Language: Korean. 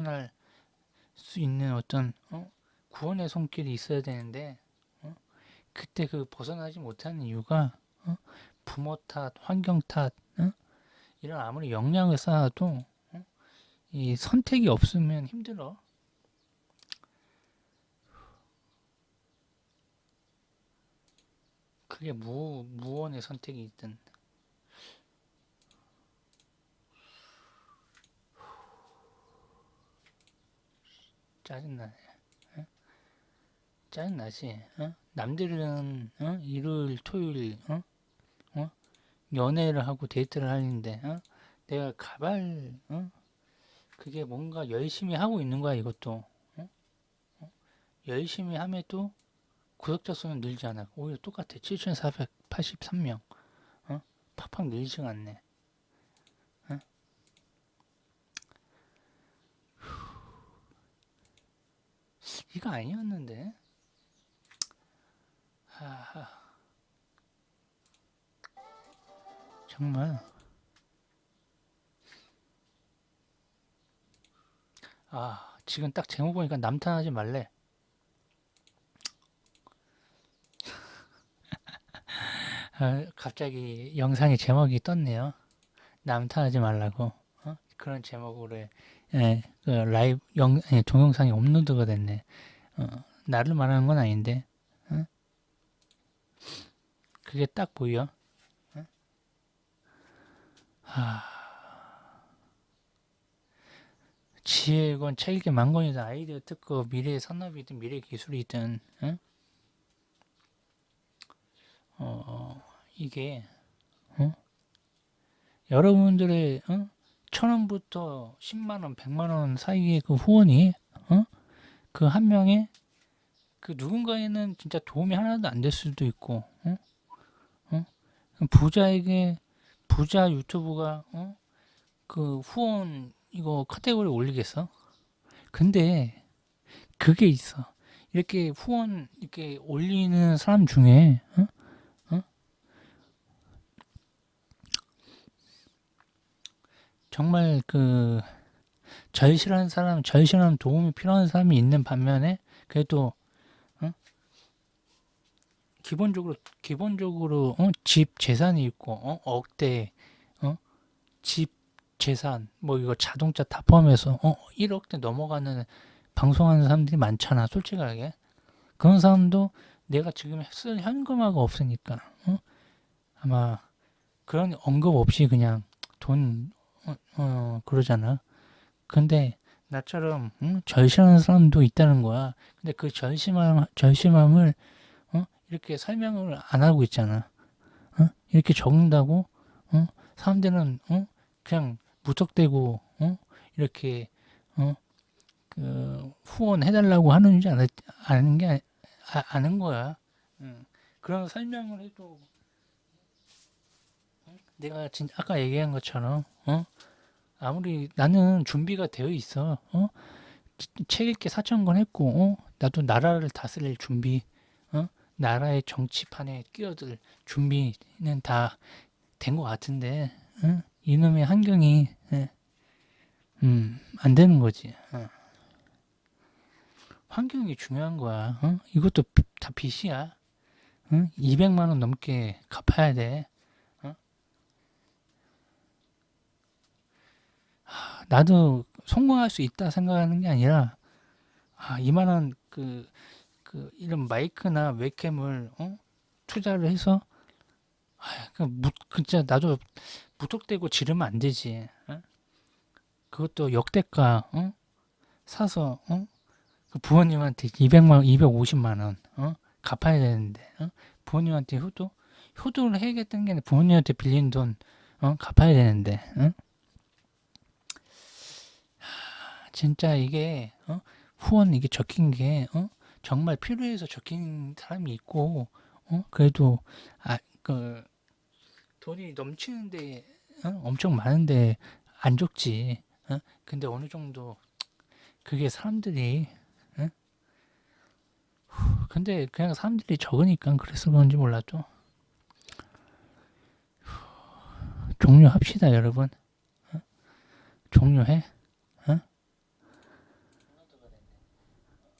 벗어날 수 있는 어떤 어? 구원의 손길이 있어야 되는데 어? 그때 그 벗어나지 못하는 이유가 어? 부모 탓, 환경 탓 어? 이런 아무리 역량을 쌓아도 어? 이 선택이 없으면 힘들어. 그게 무 무언의 선택이 있든 짜증나네. 어? 짜증나지. 어? 남들은 어? 일요일, 토요일 어? 어? 연애를 하고 데이트를 하는데 어? 내가 가발 어? 그게 뭔가 열심히 하고 있는 거야 이것도. 어? 어? 열심히 함에도 구독자 수는 늘지 않아. 오히려 똑같아. 7,483명. 어? 팍팍 늘지가 않네. 어? 이거 아니었는데. 하하. 정말. 아, 지금 딱 제목 보니까 남탄하지 말래. 아, 갑자기 영상의 제목이 떴네요. 남탄하지 말라고. 어? 그런 제목으로 예, 그 라이브 영 예, 동영상이 업로드가 됐네. 어, 나를 말하는 건 아닌데. 어? 그게 딱 보여. 어? 하... 지혜건 책 읽기 만권이든 아이디어 특허 미래의 산업이든 미래 기술이든 어? 어, 이게 어? 여러분들의 어? 천 원부터 십만 원, 백만 원 사이의 그 후원이 어? 그 한 명의 그 누군가에는 진짜 도움이 하나도 안 될 수도 있고 어? 어? 부자에게 부자 유튜브가 어? 그 후원 이거 카테고리 올리겠어? 근데 그게 있어. 이렇게 후원 이렇게 올리는 사람 중에 어? 정말 그 절실한 사람, 절실한 도움이 필요한 사람이 있는 반면에 그래도 어? 기본적으로 기본적으로 어? 집 재산이 있고 어? 억대 어? 집 재산 뭐 이거 자동차 다 포함해서 어? 1억대 넘어가는 방송하는 사람들이 많잖아 솔직하게 그런 사람도 내가 지금 쓸 현금화가 없으니까 어? 아마 그런 언급 없이 그냥 돈 어, 어, 그러잖아. 근데 나처럼 응? 절실한 사람도 있다는 거야. 근데 그 절심함, 절심함을 어? 이렇게 설명을 안 하고 있잖아. 어? 이렇게 적는다고 어? 사람들은 어? 그냥 무턱대고 어? 이렇게 어? 그 후원해달라고 하는지 안, 아는 게 아니, 아, 아는 거야. 응. 그런 설명을 해도 내가 진 아까 얘기한 것처럼 어 아무리 나는 준비가 되어 있어 어 책 읽기 4천 권 했고 어 나도 나라를 다스릴 준비 어 나라의 정치판에 끼어들 준비는 다 된 것 같은데 어? 이놈의 환경이 예. 음안 되는 거지 어. 환경이 중요한 거야 어? 이것도 다 빚이야 응? 200만 원 넘게 갚아야 돼 나도 성공할 수 있다 생각하는 게 아니라 아, 이만한 그, 그 이런 마이크나 웹캠을 어? 투자를 해서 아, 그 무, 진짜 나도 무턱대고 지르면 안 되지. 어? 그것도 역대가 어? 사서 어? 그 부모님한테 200만 250만 원 어? 갚아야 되는데 어? 부모님한테 효도 효도를 해야겠다는 게 아니라 부모님한테 빌린 돈 어? 갚아야 되는데 어? 진짜 이게 어? 후원 이게 적힌 게 어? 정말 필요해서 적힌 사람이 있고 어? 그래도 아 그 돈이 넘치는데 어? 엄청 많은데 안 적지. 어? 근데 어느 정도 그게 사람들이 어? 근데 그냥 사람들이 적으니까 그래서 그런지 몰라도 종료합시다 여러분. 어? 종료해.